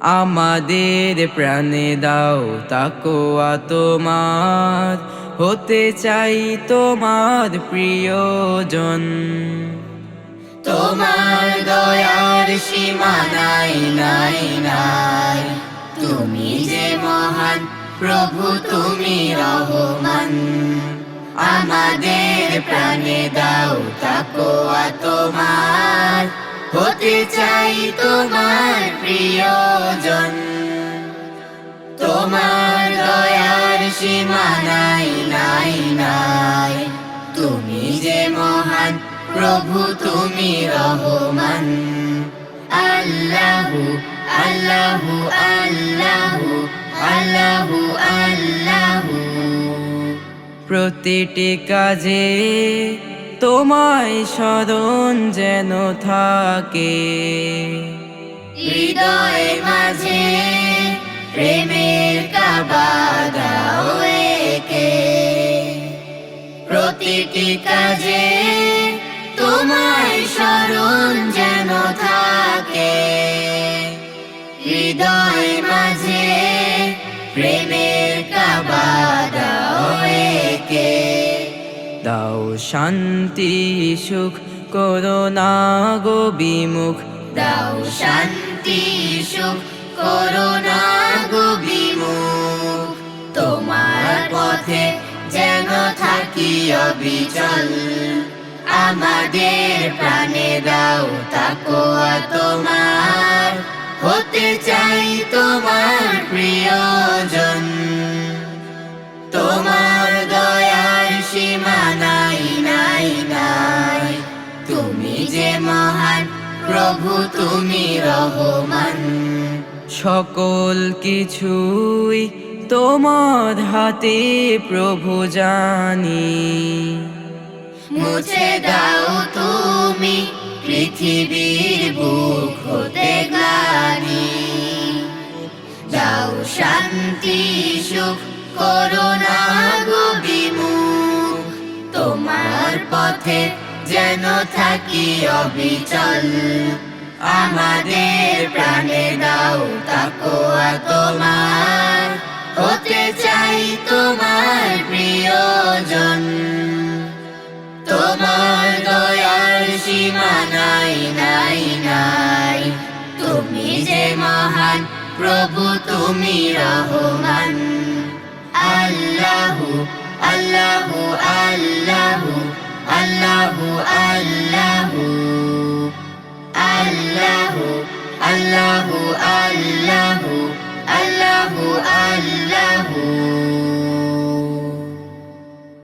আমাদের প্রাণে দাও তাকোয়া তোমার। হতে চাই তোমার প্রিয়জন। তোমার দয়ার সীমা নাই নাই। নাই তুমি যে মহান, প্রভু তুমি রহমান। আমাদের প্রাণে দাও তাকোয়া তোমার। হতে চাই তোমার দয়ার সীমা নাই নাই নাই। তুমি যে মহান, প্রভু তুমি রহমান। আল্লাহু আল্লাহু আল্লাহু আল্লাহু আল্লাহু। প্রতিটি কাজে তোমায় স্মরণ যেন থাকে। প্রতিটি কাজে তোমায় স্মরণ যেন থাকে। হৃদয় মাঝে প্রেমের কাবা দাও শান্তি, সুখ করোনা গো বিমুখ। দাও শান্তি, সুখ করোনা গো বিমুখ। তোমার পথে যেন থাকি অবিচল। আমাদের প্রাণে দাও তাকোয়া তোমার। হতে চাই তোমার প্রিয়জন। তোমার দয়ার সীমা নাই নাই নাই। তুমি যে মহান, প্রভু তুমি রহমান। সকল কিছুই তোমার হাতে প্রভু জানি। মুছে দাও তুমি পৃথিবীর বুক হতে গ্লানি। দাও শান্তি, সুখ করোনা গো বিমুখ। তোমার পথে যেন থাকি অবিচল। আমাদের প্রাণে দাও তাকোয়া তোমার নাই তুমি যে মহান প্রভু তুমি রহমান। আল্লাহু আল্লাহু আল্লাহ আল্লাহু আল্লাহু।